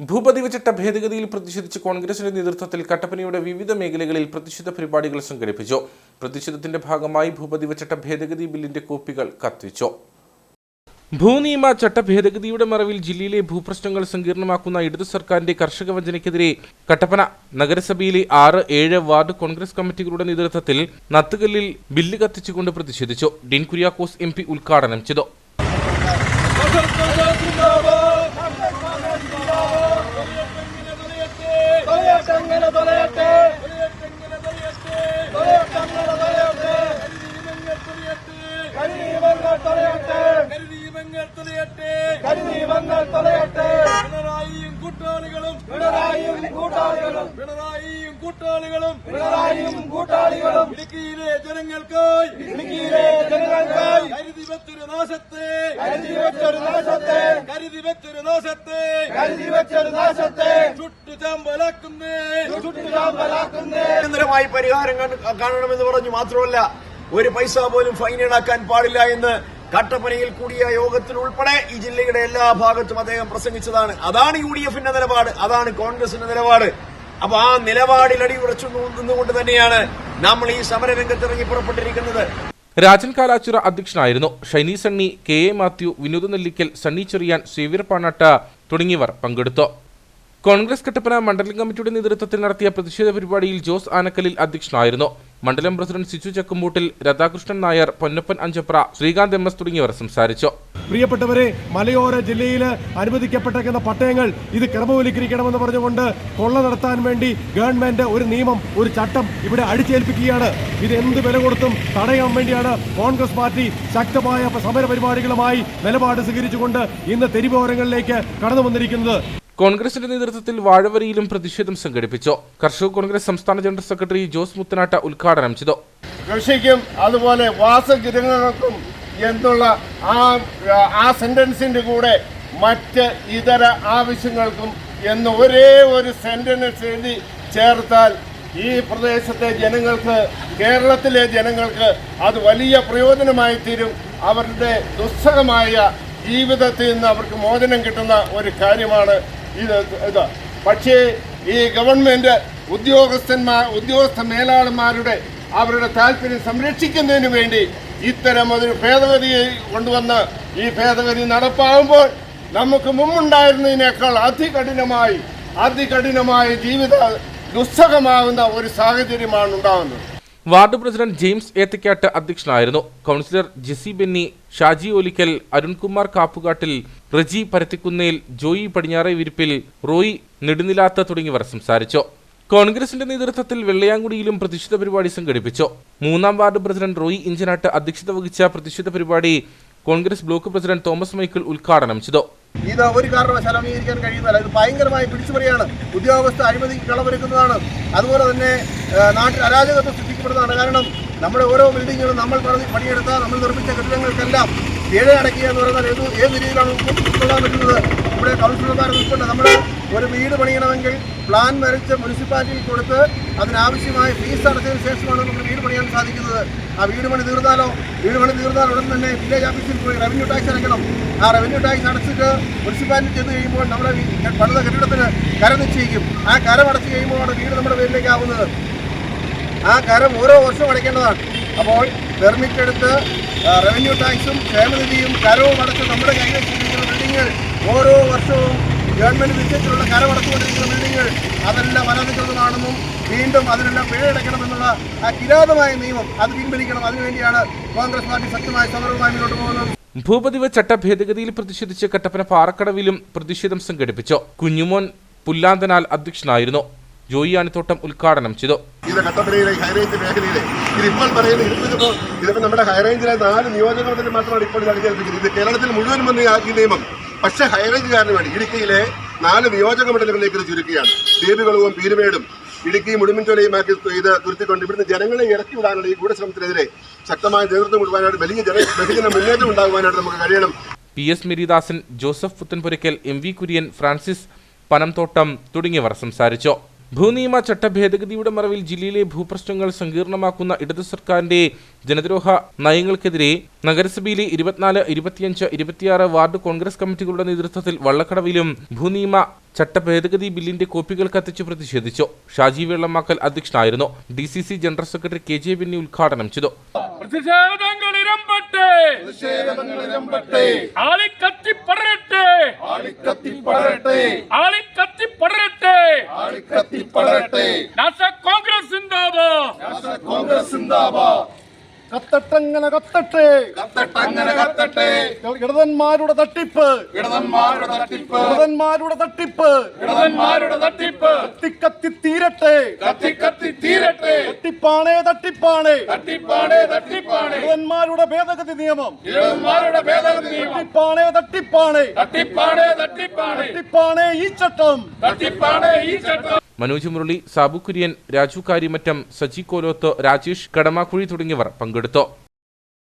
ഭൂപതിവ് ചട്ട ഭേദഗതിയിൽ പ്രതിഷേധിച്ച് കോൺഗ്രസിന്റെ നേതൃത്വത്തിൽ കട്ടപ്പനയുടെ വിവിധ മേഖലകളിൽ പ്രതിഷേധ പരിപാടികൾ സംഘടിപ്പിച്ചു. പ്രതിഷേധത്തിന്റെ ഭാഗമായി ഭൂപതിവ് ചട്ട ഭേദഗതി ബില്ലിന്റെ കോപ്പികൾ കത്തിച്ചു. ഭൂനിയമ ചട്ട ഭേദഗതിയുടെ മറവിൽ ജില്ലയിലെ ഭൂപ്രശ്നങ്ങൾ സങ്കീർണമാക്കുന്ന ഇടതു സർക്കാരിന്റെ കർഷക വഞ്ചനയ്ക്കെതിരെ കട്ടപ്പന നഗരസഭയിലെ ആറ് ഏഴ് വാർഡ് കോൺഗ്രസ് കമ്മിറ്റികളുടെ നേതൃത്വത്തിൽ നത്തുകല്ലിൽ ബില്ല് കത്തിച്ചുകൊണ്ട് പ്രതിഷേധിച്ചു. ഡീൻ കുര്യാക്കോസ് എം ഉദ്ഘാടനം ചെയ്തു. കൂട്ടാളികളും പിണറായിയും കൂട്ടാളികളും പിണറായിയും കൂട്ടാളികളും ഇടുക്കിയിലെ ജനങ്ങൾക്കായി ഇടുക്കിയിലെ ജനങ്ങൾക്കായി കരുതി വെച്ചൊരു നാശത്തെ കരുതി വെച്ചൊരു നാശത്തെ കരുതി വെച്ചൊരു നാശത്തെ കരുതി വെച്ചൊരു നാശത്തെ ചുട്ടു ചാമ്പലാക്കുന്നേ ചുറ്റുചാമ്പലാക്കുന്നേ അടിയന്തരമായി പരിഹാരം കാണ- കാണണമെന്ന് പറഞ്ഞു. മാത്രമല്ല ഒരു പൈസ പോലും ഫൈൻ ഈടാക്കാൻ പാടില്ല എന്ന് കട്ടപ്പനയിൽ കൂടിയ യോഗത്തിൽ ഉൾപ്പെടെ ഈ ജില്ലയുടെ എല്ലാ ഭാഗത്തും അദ്ദേഹം പ്രസംഗിച്ചതാണ്. അതാണ് യു ഡി എഫിന്റെ നിലപാട് അതാണ് കോൺഗ്രസിന്റെ നിലപാട്. അപ്പൊ ആ നിലപാടിൽ അടിയുറച്ചു നിന്നുകൊണ്ട് തന്നെയാണ് നമ്മൾ ഈ സമരരംഗത്ത് ഇറങ്ങി പുറപ്പെട്ടിരിക്കുന്നത്. രാജൻ കാലാച്ചുറ അധ്യക്ഷനായിരുന്നു. ഷൈനി സണ്ണി കെ എ മാത്യു വിനോദ് നെല്ലിക്കൽ സണ്ണി ചെറിയാൻ സേവ്യർ പാണാട്ട തുടങ്ങിയവർ പങ്കെടുത്തു. കോൺഗ്രസ് കട്ടപ്പന മണ്ഡലം കമ്മിറ്റിയുടെ നേതൃത്വത്തിൽ നടത്തിയ പ്രതിഷേധ പരിപാടിയിൽ ജോസ് ആനക്കലിൽ അധ്യക്ഷനായിരുന്നു. മണ്ഡലം president Sichu Chekkumpoottil Radhakrishnan Nair Ponnappan Anchapra Srikanth M S തുടങ്ങിയവർ സംസാരിച്ചു. പ്രിയപ്പെട്ടവരെ മലയോര ജില്ലയിൽ അനുവദിക്കപ്പെട്ടേക്കുന്ന പട്ടയങ്ങൾ ഇത് ക്രമവൽക്കരിക്കണമെന്ന് പറഞ്ഞുകൊണ്ട് കൊള്ള നടത്താൻ വേണ്ടി ഗവൺമെന്റ് ഒരു നിയമം ഒരു ചട്ടം ഇവിടെ അടിച്ചേൽപ്പിക്കുകയാണ്. ഇത് എന്ത് വില കൊടുത്തും തടയാൻ വേണ്ടിയാണ് കോൺഗ്രസ് പാർട്ടി ശക്തമായ സമര പരിപാടികളുമായി നിലപാട് സ്വീകരിച്ചുകൊണ്ട് ഇന്ന് തെരുവോരങ്ങളിലേക്ക് കടന്നു വന്നിരിക്കുന്നത്. കോൺഗ്രസിന്റെ നേതൃത്വത്തിൽ വാഴവരിയിലും പ്രതിഷേധം സംഘടിപ്പിച്ചു. കർഷക കോൺഗ്രസ് സംസ്ഥാന ജനറൽ സെക്രട്ടറി ജോസ് മുത്തനാട്ട ഉദ്ഘാടനം ചെയ്തു. കൃഷിക്കും അതുപോലെ വാസഗൃഹങ്ങൾക്കും എന്നുള്ള ആ ആ സെന്റൻസിന്റെ കൂടെ മറ്റ് ഇതര ആവശ്യങ്ങൾക്കും എന്ന് ഒരേ ഒരു സെന്റൻസ് എഴുതി ചേർത്താൽ ഈ പ്രദേശത്തെ ജനങ്ങൾക്ക് കേരളത്തിലെ ജനങ്ങൾക്ക് അത് വലിയ പ്രയോജനമായി തീരും. അവരുടെ ദുസ്സഹമായ ജീവിതത്തിൽ നിന്ന് അവർക്ക് മോചനം കിട്ടുന്ന ഒരു കാര്യമാണ് ഇത് ഇത്. പക്ഷേ ഈ ഗവൺമെന്റ് ഉദ്യോഗസ്ഥന്മാർ ഉദ്യോഗസ്ഥ മേലാളന്മാരുടെ അവരുടെ താല്പര്യം സംരക്ഷിക്കുന്നതിന് വേണ്ടി ഇത്തരം ഒരു ഭേദഗതി കൊണ്ടുവന്ന് ഈ ഭേദഗതി നടപ്പാകുമ്പോൾ നമുക്ക് മുമ്പുണ്ടായിരുന്നതിനേക്കാൾ അതികഠിനമായി അതികഠിനമായ ജീവിത ദുസ്സഹമാകുന്ന ഒരു സാഹചര്യമാണ് ഉണ്ടാകുന്നത്. വാർഡ് പ്രസിഡന്റ് ജെയിംസ് ഏത്തക്കാട്ട് അധ്യക്ഷനായിരുന്നു. കൗൺസിലർ ജിസി ബെന്നി ഷാജി ഒലിക്കൽ അരുൺകുമാർ കാപ്പുകാട്ടിൽ റജി പരത്തിക്കുന്നേൽ ജോയി പടിഞ്ഞാറെ വിരിപ്പിൽ റോയി നെടുനിലാത്ത തുടങ്ങിയവർ സംസാരിച്ചു. കോൺഗ്രസിന്റെ നേതൃത്വത്തിൽ വെള്ളയാങ്കുടിയിലും പ്രതിഷേധ പരിപാടി സംഘടിപ്പിച്ചു. മൂന്നാം വാർഡ് പ്രസിഡന്റ് റോയി ഇഞ്ചനാട്ട് അധ്യക്ഷത വഹിച്ച പ്രതിഷേധ പരിപാടി കോൺഗ്രസ് ബ്ലോക്ക് പ്രസിഡന്റ് തോമസ് മൈക്കിൾ ഉദ്ഘാടനം ചെയ്തു. ഇത് ഒരു കാരണവശാലും അംഗീകരിക്കാൻ കഴിയുന്നതല്ല. ഇത് ഭയങ്കരമായി പിടിച്ചുപറിയാണ്. ഉദ്യോഗസ്ഥ അഴിമതി കളവെടുക്കുന്നതാണ് അതുപോലെ തന്നെ നാട്ടിൽ അരാജകത്വം സൃഷ്ടിക്കപ്പെടുന്നതാണ്. കാരണം നമ്മുടെ ഓരോ ബിൽഡിങ്ങുകളും നമ്മൾ പറഞ്ഞ് പണിയെടുത്ത നമ്മൾ നിർമ്മിച്ച കെട്ടിടങ്ങൾക്കെല്ലാം പിഴ അടയ്ക്കുക എന്ന് പറയുന്നത് ഏത് ഏത് രീതിയിലാണ് ഉൾക്കൊള്ളാൻ പറ്റുന്നത്? ഇവിടെ കൗൺസിലർമാരെ ഉൾക്കൊണ്ട് നമ്മൾ ഒരു വീട് പണിയണമെങ്കിൽ പ്ലാൻ വരച്ച് മുനിസിപ്പാലിറ്റിയിൽ കൊടുത്ത് അതിനാവശ്യമായ ഫീസ് അടച്ചതിന് ശേഷമാണ് നമുക്ക് വീട് പണിയാൻ സാധിക്കുന്നത്. ആ വീട് പണി തീർന്നാലോ? വീട് പണി തീർന്നാൽ ഉടൻ തന്നെ വില്ലേജ് ഓഫീസിൽ പോയി റവന്യൂ ടാക്സ് അടയ്ക്കണം. ആ റവന്യൂ ടാക്സ് അടച്ചിട്ട് മുനിസിപ്പാലിറ്റി ചെന്ന് കഴിയുമ്പോൾ നമ്മുടെ പണിത കെട്ടിടത്തിന് കരം നിശ്ചയിക്കും. ആ കരം അടച്ചു കഴിയുമ്പോഴാണ് വീട് നമ്മുടെ പേരിലേക്ക് ആവുന്നത്. ആ കരം ഓരോ വർഷവും അടയ്ക്കേണ്ടതാണ്. അപ്പോൾ പെർമിറ്റ് എടുത്ത് റവന്യൂ ടാക്സും ക്ഷേമനിധിയും കരവും അടച്ച് നമ്മുടെ കൈവശിരിക്കുന്ന ബിൽഡിങ്ങൾ ഓരോ വർഷവും ഗവൺമെന്റ് വിജയത്തിലുള്ള കരമടച്ചുകൊണ്ടിരിക്കുന്ന ബിൽഡിങ്ങൾ അതെല്ലാം അനധികൃതമാണെന്നും വീണ്ടും അതിനെല്ലാം പിഴയടക്കണമെന്നുള്ള ആ കിരാതമായ നിയമം അത് പിൻവലിക്കണം. അതിനുവേണ്ടിയാണ് കോൺഗ്രസ് പാർട്ടി ശക്തമായ സമരവുമായി മുന്നോട്ട് പോകുന്നത്. ഭൂപതിവ് ചട്ട ഭേദഗതിയിൽ പ്രതിഷേധിച്ച് കട്ടപ്പന പാറക്കടവിലും പ്രതിഷേധം സംഘടിപ്പിച്ചു. കുഞ്ഞുമോൻ പുല്ലാന്തനാൽ അധ്യക്ഷനായിരുന്നു. ജോയി ആണിത്തോട്ടം ഉദ്ഘാടനം ചെയ്തു. ഇത് കട്ടപ്പനയിലെ ഹൈറേഞ്ച് മേഖലയിലെ ഇതിപ്പോൾ പറയുന്ന ഇതിപ്പോൾ ഇതിപ്പോൾ നമ്മുടെ ഹൈറേഞ്ചിലെ നാല് നിയോജകമണ്ഡലത്തിൽ മാത്രമാണ് ഇപ്പോൾ ഇത് അടിച്ചേൽപ്പിക്കുന്നത്. ഇത് കേരളത്തിൽ മുഴുവൻ വന്ന് ഈ നിയമം പക്ഷേ ഹൈറേഞ്ചുകാരന് വേണ്ടി ഇടുക്കിയിലെ നാല് നിയോജക മണ്ഡലങ്ങളിലേക്ക് ഇത് ചുരുക്കുകയാണ്. ദ്വീപുകളും പീരുമേടും ഇടുക്കി മുടിമിൻചോലയും ആക്കി ഇത് തുരുത്തിക്കൊണ്ട് ഇവിടുന്ന് ജനങ്ങളെ ഇറക്കി വിടാനുള്ള ഈ ഗൂഢശ്രമത്തിനെതിരെ ശക്തമായ നേതൃത്വം കൊടുക്കാനായിട്ട് വലിയ ജന ബഹുജന മുന്നേറ്റം ഉണ്ടാകുവാനായിട്ട് നമുക്ക് കഴിയണം. P S Miridasan Joseph Puthenpurackal M V Kurian Francis Panamthottam തുടങ്ങിയവർ സംസാരിച്ചു. ഭൂനിയമ ചട്ട ഭേദഗതിയുടെ മറവിൽ ജില്ലയിലെ ഭൂപ്രശ്നങ്ങൾ സങ്കീർണമാക്കുന്ന ഇടതു സർക്കാരിന്റെ ജനദ്രോഹ നയങ്ങൾക്കെതിരെ നഗരസഭയിലെ ഇരുപത്തിനാല് ഇരുപത്തിയഞ്ച് ഇരുപത്തിയാറ് വാർഡ് കോൺഗ്രസ് കമ്മിറ്റികളുടെ നേതൃത്വത്തിൽ വള്ളക്കടവിലും ഭൂനിയമ ചട്ട ഭേദഗതി ബില്ലിന്റെ കോപ്പികൾ കത്തിച്ച് പ്രതിഷേധിച്ചു. ഷാജി വെള്ളമാക്കൽ അധ്യക്ഷനായിരുന്നു. D C C general secretary K J Binny ഉദ്ഘാടനം ചെയ്തു. പ്രതിഷേധങ്ങൾ ഇരമ്പട്ടെ ആളി കത്തി പടരട്ടെ ആളിക്കത്തി കോൺഗ്രസ് കത്തട്ടങ്ങനെ കത്തട്ടെ. കത്തട്ടങ്ങനെ കത്തട്ടെ. ഇടതന്മാരുടെ തട്ടിപ്പ്. ഇടതന്മാരുടെ തട്ടിപ്പ്. ഇടതന്മാരുടെ തട്ടിപ്പ്. ഇടതന്മാരുടെ തട്ടിപ്പ്. കത്തിക്കത്തി തീരട്ടെ. കത്തിക്കത്തി കത്തി തീരട്ടെ. തട്ടിപ്പാണേ തട്ടിപ്പാണേ. തട്ടിപ്പാണേ തട്ടിപ്പാണേ. ഇടതന്മാരുടെ ഭേദഗതി നിയമം. ഇടതന്മാരുടെ ഭേദഗതി നിയമം. തട്ടിപ്പാണേ തട്ടിപ്പാണേ. തട്ടിപ്പാണേ തട്ടിപ്പാണേ. തട്ടിപ്പാണേ ഈ ചട്ടം തട്ടിപ്പാണേ ഈ ചട്ടം മനോജ് മുരളി സാബു കുര്യൻ രാജു കാര്യമറ്റം സജി കോലോത്ത് രാജേഷ് കടമാക്കുഴി തുടങ്ങിയവർ പങ്കെടുത്തു.